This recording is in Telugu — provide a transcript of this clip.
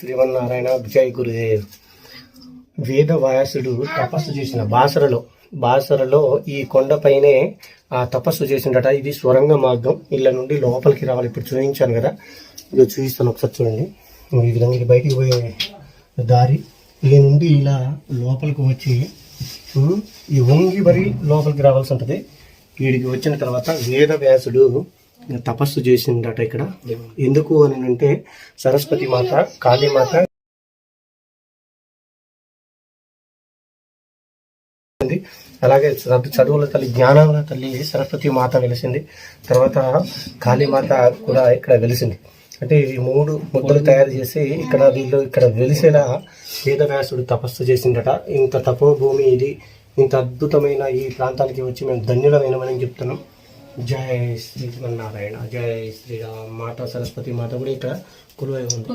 శ్రీమన్నారాయణ విజయ్ గురుదేవ్. వేద వ్యాసుడు తపస్సు చేసిన బాసరలో. బాసరలో ఈ కొండపైనే ఆ తపస్సు చేసిండట. ఇది స్వరంగ మార్గం. ఇళ్ళ నుండి లోపలికి రావాలి. ఇప్పుడు చూపించాను కదా. ఇదో చూపిస్తాను ఒకసారి చూడండి. ఈ విధంగా ఇది బయటికి పోయే దారి. ఈ నుండి ఇలా లోపలికి వచ్చి ఈ వంగి మరి లోపలికి రావాల్సి ఉంటుంది. వీడికి వచ్చిన తర్వాత వేద వ్యాసుడు తపస్సు చేసిండట ఇక్కడ. ఎందుకు అని అంటే సరస్వతి మాత కాళీమాత. అలాగే చదు- చదువుల తల్లి జ్ఞానాల తల్లి సరస్వతి మాత వెలిసింది. తర్వాత కాళీమాత కూడా ఇక్కడ వెలిసింది. అంటే ఇవి మూడు ముద్దలు తయారు చేసి ఇక్కడ వీళ్ళు ఇక్కడ వెలిసేలా వేదవ్యాసుడు తపస్సు చేసిండట ఇంత తపోభూమి ఇది ఇంత అద్భుతమైన ఈ ప్రాంతానికి వచ్చి మేము ధన్యులమైనమని చెప్తున్నాం. జై శ్రీమన్నారాయణ జయ శ్రీరామ్ మాత సరస్వతి మాత కూడా ఇక్కడ కొలువై ఉంది.